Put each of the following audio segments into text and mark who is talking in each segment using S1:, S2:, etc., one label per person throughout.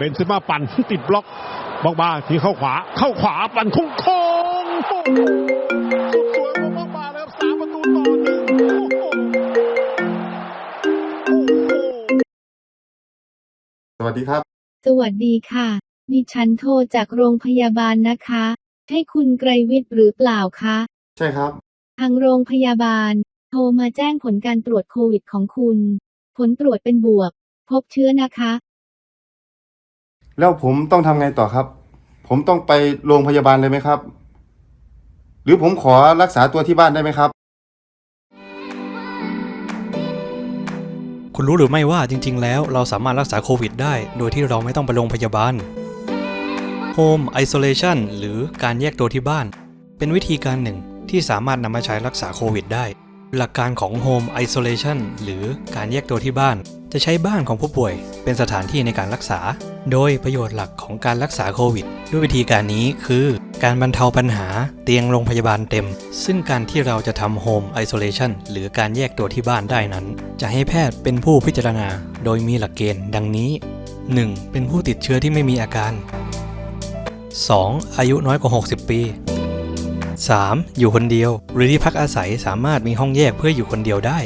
S1: เบนซิม่าปั่นติดบล็อกบอกมาที่เข้าขวา เข้าขวาปั่นโค้งโค้งโอ้โหสุดสวยของบอกมาเลยครับสามประตูต่อหนึ่งโอ้โหโอ้โห
S2: สวัสดีครับ
S3: สวัสดีค่ะ ดิฉันโทรจากโรงพยาบาลนะคะ ให้คุณไกรวิทย์หรือเปล่าคะ
S2: ใช่ครับ
S3: ทางโรงพยาบาล โทรมาแจ้งผลการตรวจโควิดของคุณ ผลตรวจเป็นบวก พบเชื้อนะคะ
S2: แล้วผมต้องทำไงต่อครับ ผมต้องไปโรงพยาบาลเลยไหมครับ หรือผมขอรักษาตัวที่บ้านได้ไหมครับ
S4: คุณรู้หรือไม่ว่าจริง ๆ แล้วเราสามารถรักษาโควิดได้ โดยที่เราไม่ต้องไปโรงพยาบาล Home Isolation หรือการแยกตัวที่บ้าน เป็นวิธีการหนึ่งที่สามารถนำมาใช้รักษาโควิดได้ หลักการของ Home Isolation หรือการแยกตัวที่บ้าน จะใช้บ้านของผู้ป่วย เป็นสถานที่ในการรักษา โดยประโยชน์หลักของการรักษาโควิด ด้วยวิธีการนี้คือ การบรรเทาปัญหาเตียงโรงพยาบาลเต็ม ซึ่งการที่เราจะทำ Home Isolation หรือการแยกตัวที่บ้านได้นั้น จะให้แพทย์เป็นผู้พิจารณา โดยมีหลักเกณฑ์ดังนี้ 1. เป็นผู้ติดเชื้อที่ไม่มีอาการ 2. อายุน้อยกว่า 60 ปี 3. อยู่คนเดียว หรือที่พักอาศัยสามารถมีห้องแยกเพื่ออยู่คนเดียวได้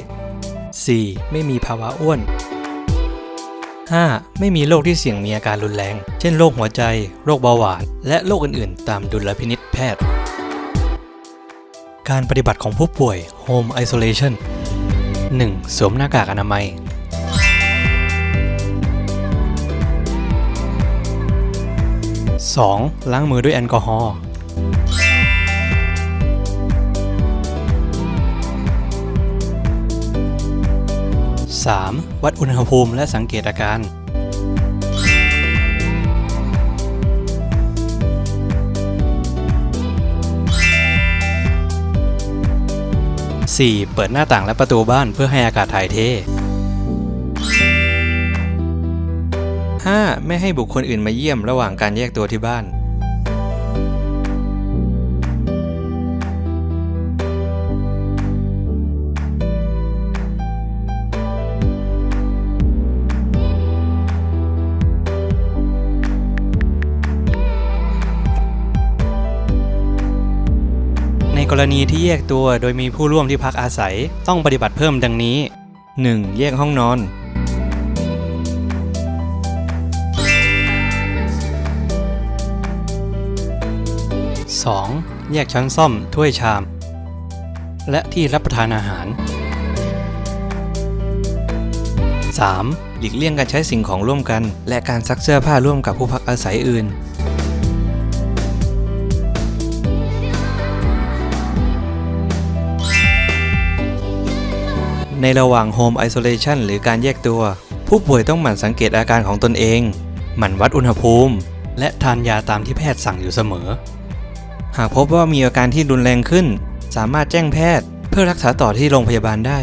S4: 4. ไม่มีภาวะอ้วน 5. ไม่มีโรคที่เสี่ยงมีอาการรุนแรง เช่นโรคหัวใจ โรคเบาหวาน และโรคอื่นๆ ตามดุลพินิษแพทย์ การปฏิบัติของผู้ป่วย Home Isolation 1. สวมหน้ากากอนามัย 2. ล้างมือด้วยแอลกอฮอล์ 3. วัดอุณหภูมิและสังเกตอาการ 4. เปิดหน้าต่างและประตูบ้านเพื่อให้อากาศถ่ายเท 5. ไม่ให้บุคคลอื่นมาเยี่ยมระหว่างการแยกตัวที่บ้านใน กรณีที่แยกตัวโดยมีผู้ร่วมที่พักอาศัย ต้องปฏิบัติเพิ่มดังนี้ 1. แยกห้องนอน 2. แยกช้อนซ่อม ถ้วยชาม และที่รับประทานอาหาร 3. หลีกเลี่ยงการใช้สิ่งของร่วมกัน และการซักเสื้อผ้าร่วมกับผู้พักอาศัยอื่น ในระหว่าง Home Isolation หรือการแยกตัว ผู้ป่วยต้องหมั่นสังเกตอาการของตนเอง หมั่นวัดอุณหภูมิ และทานยาตามที่แพทย์สั่งอยู่เสมอ หากพบว่ามีอาการที่รุนแรงขึ้น สามารถแจ้งแพทย์ เพื่อรักษาต่อที่โรงพยาบาลได้